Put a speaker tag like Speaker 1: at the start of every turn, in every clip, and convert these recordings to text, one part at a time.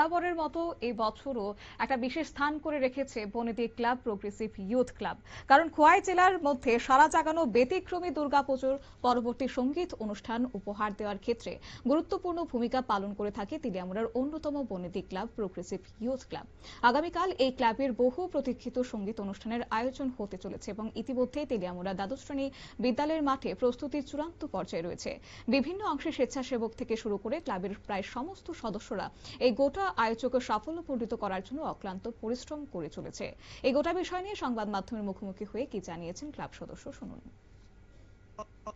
Speaker 1: বরাবরের মতো এই বছরও একটা বিশেষ স্থান করে রেখেছে বনেদি ক্লাব, প্রোগ্রেসিভ ইউথ ক্লাব। কারণ খোয়াই জেলার মধ্যে সারা জাগানো ব্যতিক্রমী দুর্গাপুজোর পরবর্তী সংগীত অনুষ্ঠান উপহার দেওয়ার ক্ষেত্রে গুরুত্বপূর্ণ ভূমিকা পালন করে থাকে তিলিয়ামুড়ার অন্যতম বনেদি ক্লাব, প্রোগ্রেসিভ ইউথ ক্লাব। আগামীকাল এই ক্লাবের বহু প্রতীক্ষিত সংগীত অনুষ্ঠানের আয়োজন হতে চলেছে এবং ইতিমধ্যেই তেলিয়ামুড়া দ্বাদশ শ্রেণি বিদ্যালয়ের মাঠে প্রস্তুতির চূড়ান্ত পর্যায়ে রয়েছে। বিভিন্ন অংশে স্বেচ্ছাসেবক থেকে শুরু করে ক্লাবের প্রায় সমস্ত সদস্যরা এই গোটা আয়োজকে সাফল্যপূর্ণিত করার জন্য অক্লান্ত পরিশ্রম করে চলেছে। এই গোটা বিষয় নিয়ে সংবাদ মাধ্যমের মুখোমুখি হয়ে কি জানিয়েছেন ক্লাব সদস্য শুনুন।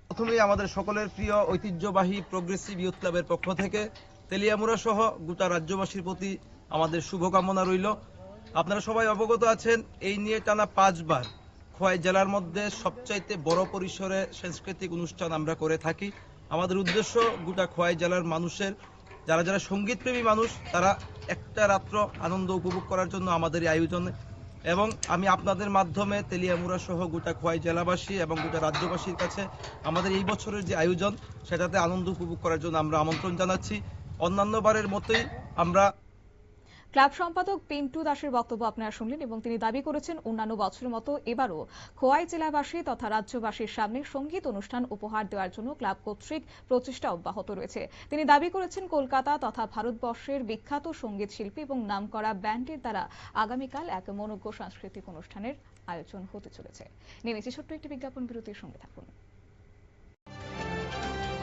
Speaker 2: প্রথমেই আমাদের সকলের প্রিয় ঐতিহ্যবাহী প্রোগ্রেসিভ ইউথ ক্লাবের পক্ষ থেকে তেলিয়ামুড়া সহ গোটা রাজ্যবাসীর প্রতি আমাদের শুভকামনা রইল। আপনারা সবাই অবগত আছেন, এই নিয়ে টানা পাঁচবার খোয়াই জেলার মধ্যে সবচাইতে বড় পরিসরে সাংস্কৃতিক অনুষ্ঠান আমরা করে থাকি। আমাদের উদ্দেশ্য গোটা খোয়াই জেলার মানুষের যারা যারা সংগীত প্রেমী মানুষ, তারা একটা রাত্র আনন্দ উপভোগ করার জন্য আমাদের এই আয়োজনে। এবং আমি আপনাদের মাধ্যমে তেলিয়ামুরা সহ গোটা খোয়াই জেলাবাসী এবং গোটা রাজ্যবাসীর কাছে আমাদের এই বছরের যে আয়োজন, সেটাতে আনন্দ উপভোগ করার জন্য আমরা আমন্ত্রণ জানাচ্ছি। অন্যান্য বারের মতোই আমরা
Speaker 1: ক্লাব সম্পাদক পিন্টু দাসের বক্তব্য আপনারা শুনলেন এবং তিনি দাবি করেছেন অন্যান্য বছরের মতো এবারও খোয়াই জেলাবাসী তথা রাজ্যবাসীর সামনে সংগীত অনুষ্ঠান উপহার দেওয়ার জন্য ক্লাব কর্তৃক প্রচেষ্টা অব্যাহত রয়েছে। তিনি দাবি করেছেন, কলকাতা তথা ভারতবর্ষের বিখ্যাত সংগীত শিল্পী এবং নামকরা ব্যান্ডের দ্বারা আগামীকাল এক মনোজ্ঞ সাংস্কৃতিক অনুষ্ঠানের আয়োজন হতে চলেছে। নেমেছে ছোট্ট একটি বিজ্ঞাপন, বিরতির সঙ্গে থাকুন।